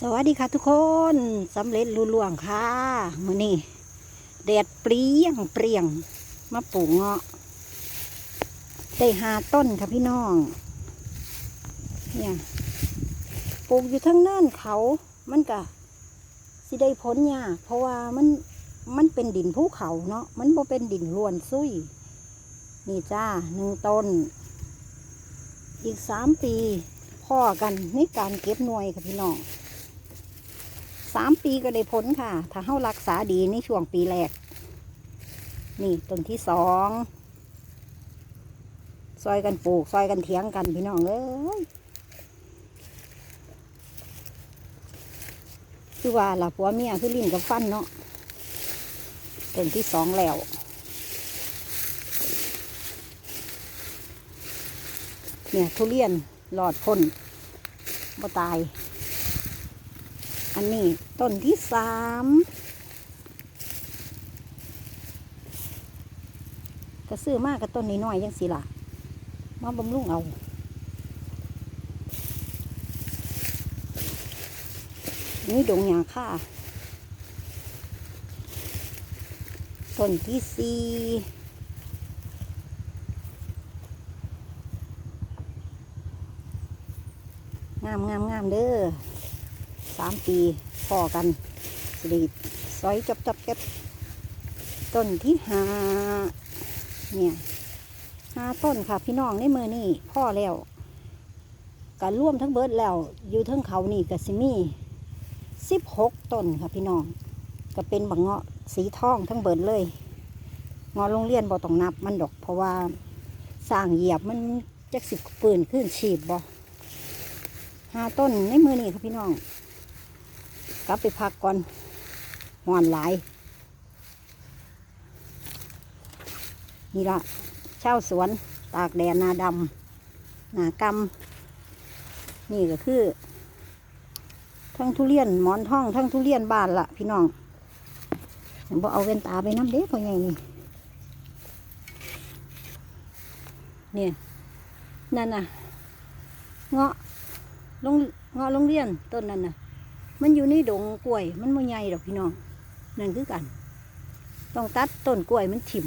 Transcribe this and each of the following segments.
สวัสดีค่ะทุกคนสำเร็จลุล่วงค่ะมือนี้แดดเปรี้ยงเปรี้ยงมาปลูกเงาะได้หาต้นค่ะพี่น้องเนี่ยปลูกอยู่ทั้งเนินเขามันก็สิได้ผลยากเพราะว่ามันมันเป็นดินภูเขาเนาะมันบ่เป็นดินล้วนซุยนี่จ้าหนึ่งต้น อีกสามปีพ่อกันในการเก็บหน่วยค่ะพี่น้อง สามปีก็ได้ผลค่ะ ถ้าเฮารักษาดีในช่วงปีแรก นี่ต้นที่สองซอยกันปลูกซอยกันเถียงกันพี่น้องเอ้ยคือว่าล่ะผัวเมียคือลิ้นกับฟันเนาะต้นที่สองแล้วเนี่ยทุเรียนหลอดพ่นบ่ตาย อันนี้ต้นที่สามก็ซื้อมากกับต้นน้อยๆยังสิล่ะ มาบำรุงเอานี่ดงหญ้าค่าต้นที่สี่งามงามงามเด้อ สามปีพอกันสิริซอยจับจับเก็บต้นที่หาเนี่ยหาต้นค่ะพี่น้องในมือนี่พ่อแล้วการร่วมทั้งเบิร์ดแล้ว อยู่ทั้งเขานี่กับซิมี่สิบหกต้นค่ะพี่น้อง ก็เป็นบังเงาะสีทองทั้งเบิร์ดเลยเงาะโรงเรียนบ่ต้องนับมันดอก เพราะว่าสร้างเหยียบมันจักสิบปืนขึ้นฉีบบ่หาต้นในมือนี่ค่ะพี่น้อง กลับไปพักก่อนหอนหลาย นี่ละเช่าสวน ตากแดดนาดำหนากำนี่ก็คือ ทั้งทุเรียนหมอนท่อง ทั้งทุเรียนบ้านละพี่น้องฉันบอกเอาเว้นตาไปน้ำเด็กพอใหญ่นี่เนี่ยนั่นน่ะเงาะลงเงาะโรงเรียนต้นนั่นน่ะ มันอยู่ในดงกล้วย มันไม่ใหญ่ดอกพี่น้อง นั่นคือกัน ต้องตัดต้นกล้วยมันถิ่ม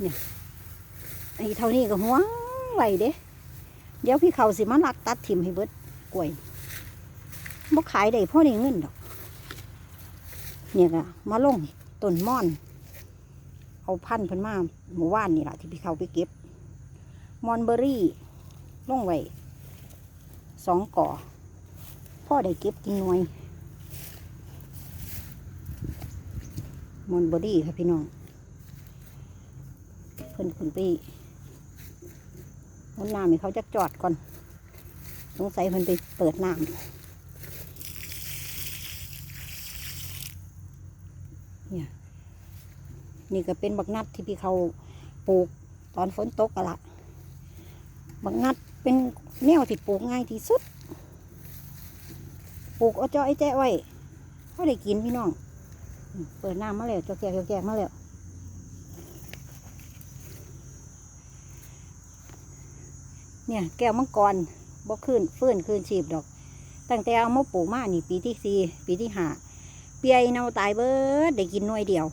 เนี่ยไอ้เท่านี้ก็ห่วงไหวเด้ เดี๋ยวพี่เขาสิมาลักตัดถิ่มให้เบิดกล้วยบ่ขายได้พ่อได้เงินดอก เนี่ยก็มาลงต้นม่อน เอาพันธุ์พิ่นมาหมู่ว่านนี่แหละที่พี่เขาไปเก็บ มอนเบอรี่ลงไว้สองก่อ พ่อได้เก็บกินหน่วยมอนบอดี้ค่ะพี่น้อง เพิ่นขึ้นไปน้ำน้ำให้เขาจะจอดก่อน สงสัยเพิ่นไปเปิดน้ำเนี่ย นี่ก็เป็นบักนัดที่พี่เขาปลูกตอนฝนตกอะละบักนัดเป็นแนวที่ปลูกง่ายที่สุด ปลูกเอาเจาะไอ้แจ้ไว้เขาได้กินพี่น้อง เปิดน้ำมาแล้วเจ้าแก่เจ้าแก่มาแล้วเนี่ยแก้วมังกรบกขึ้นฟื้นคืนชีพดอก ตั้งแต่เอามาปลูกมานี่ปีที่สี่ปีที่ห้าเปียเนาตายเบิดได้กินหน่วยเดียว